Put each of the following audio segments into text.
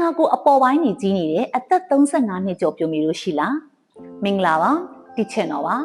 နာကိုယ်အပေါ်ပိုင်းနေကြီးနေတယ်အသက်35နှစ်ကျော်ပြိုမီလို့ရှိလားမင်္ဂလာပါတိချင်တော့ပါ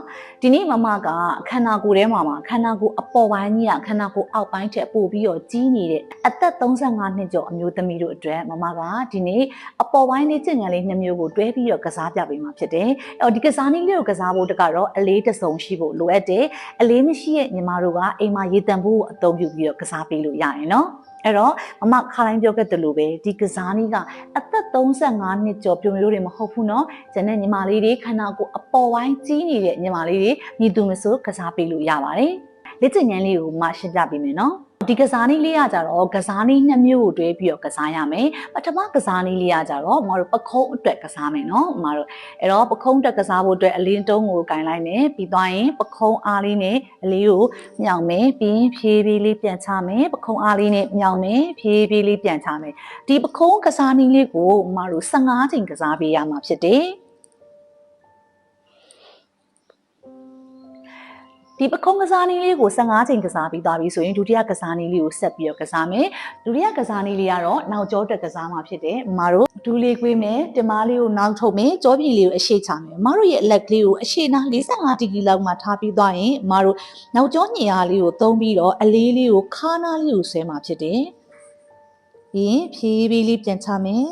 ဒီနေ့မမကခန္ဓာကိုယ်ထဲမှာမှာခန္ဓာကိုယ်အပေါ်ပိုင်းကြီးကခန္ဓာကိုယ်အောက်ပိုင်းထက်ပိုပြီးတော့ကြီးနေတဲ့အသက်35နှစ်ကျော်အမျိုးသမီးတို့အတွက်မမကဒီနေ့အ ပေါ်ပိုင်းလေးကျင့်ငန်းလေးနှစ်မျိုးကိုတွဲပြီးတော့ကစားပြပေးမှာဖြစ်တယ်အဲ့တော့ဒီကစားနည်းလေးကိုကစားဖို့တကတော့အလေးတစ်စုံရှိဖို့လိုအပ်တယ်အလေးမရှိရဲ့ညီမတို့ကအိမ်မှာရေတံဖို့အသုံးပြုပြီးတော့ကစားပေးလို့ရရင်နော်အဲ့တော့မမခါတိုင်းပြောခဲ့တယ်လို့ပဲဒီကစားနည်းကအသက်35နှစ်ကျော်ပြိုမျိုးတွေမဟုတ်ဘူးเนาะကျန်တဲ့ညီမလေးတွေခန္ဓာကိုယ်အပေါ်ပိုင်းကြီးနေတဲ့ညီမလေးတွေမြည်သူမဆိုကစားပေးလို့ရပါတယ်လက်ကျင်ငန်းလေးကိုမရှင်းပြပေးမယ်เนาะ ဒီကစားနည်းလေးကကြတော့ကစားနည်းနှစ်မျိုးကိုတွဲပြီးတော့ကစားရမယ်ပထမကစားနည်းလေးကကြတော့မမတို့ပခုံးအတွက်ကစားမယ်နော်မမတို့အဲ့တော့ပခုံးအတွက်ကစားဖို့အတွက်အလင်းတုံးကိုကင်လိုက်မယ်ပြီးသွားရင်ပခုံးအားလေးနဲ့အလေးကိုမြောင်မယ်ပြီးရင်ဖြည်းဖြည်းလေးပြန်ချမယ်ပခုံးအားလေးနဲ့မြောင်မယ်ဖြည်းဖြည်းလေးပြန်ချမယ်ဒီပခုံးကစားနည်းလေးကိုမမတို့15ချိန်ကစားပေးရမှာဖြစ်တယ် ဒီပခုံးကစားနည်းလေးကို15ချိန်ကစားပြီးသွားပြီဆိုရင်ဒုတိယကစားနည်းလေးကိုဆက်ပြီးတော့ကစားမယ်ဒုတိယကစားနည်းလေးကတော့နောက်ကျောတက်ကစားမှာဖြစ်တယ်မတို့ဒူးလေးကွေးမယ်တင်မားလေးကိုနောက်ထုတ်မယ်ကြောပြည်လေးကိုအရှိချမယ်မတို့ရဲ့အလက်ကလေးကိုအရှိနာ45ဒီဂရီလောက်မှာထားပြီးသွားရင်မတို့နောက်ကျောညင်အားလေးကိုသုံးပြီးတော့အလေးလေးကိုခါးနားလေးကိုဆွဲမှာဖြစ်တယ်ပြီးရင်ဖြည်းဖြည်းလေးပြန်ချမယ်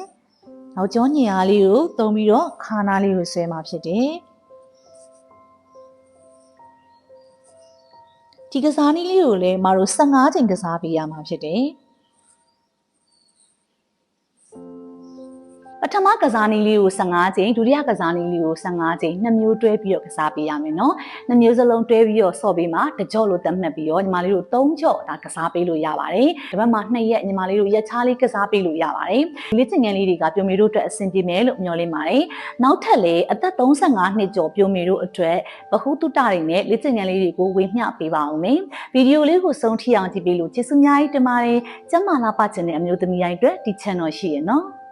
နောက်ကျောညင်အားလေးကိုသုံးပြီးတော့ခါးနားလေးကိုဆွဲမှာဖြစ်တယ် ဒီကစားနည်းလေးကိုလည်းမတို့15ချိန်ကစားပေးရမှာဖြစ်တယ်။ ပထမကစားနည်းလေးကို15ချိန်ဒုတိယကစားနည်းလေးကို15ချိန်နှစ်မျိုးတွဲပြီးတော့ကစားပေးရမယ်နော်။နှစ်မျိုးစလုံးတွဲပြီးတော့ဆော့ပေးမှာတကြော့လို့သတ်မှတ်ပြီးတော့ညီမလေးတို့3ကြော့ဒါကစားပေးလို့ရပါတယ်။ဒီဘက်မှာ2ရက်ညီမလေးတို့ရက်ချားလေးကစားပေးလို့ရပါတယ်။ဒီလေ့ကျင့်ခန်းလေးတွေကပြုံမေတို့အတွက်အဆင်ပြေမယ်လို့မျှော်လင့်ပါတယ်။နောက်ထပ်လည်းအသက်35နှစ်ကျော်ပြုံမေတို့အတွက်ဗဟုသုတတွေနဲ့လေ့ကျင့်ခန်းလေးတွေကိုဝေမျှပေးပါအောင်မယ်။ဗီဒီယိုလေးကိုဆုံးထိအောင်ကြည့်ပေးလို့ကျေးဇူးများကြီးတင်ပါတယ်။ကျမလာပါချင်တဲ့အမျိုးသမီးတိုင်းအတွက်ဒီ channel ရှိရနော်။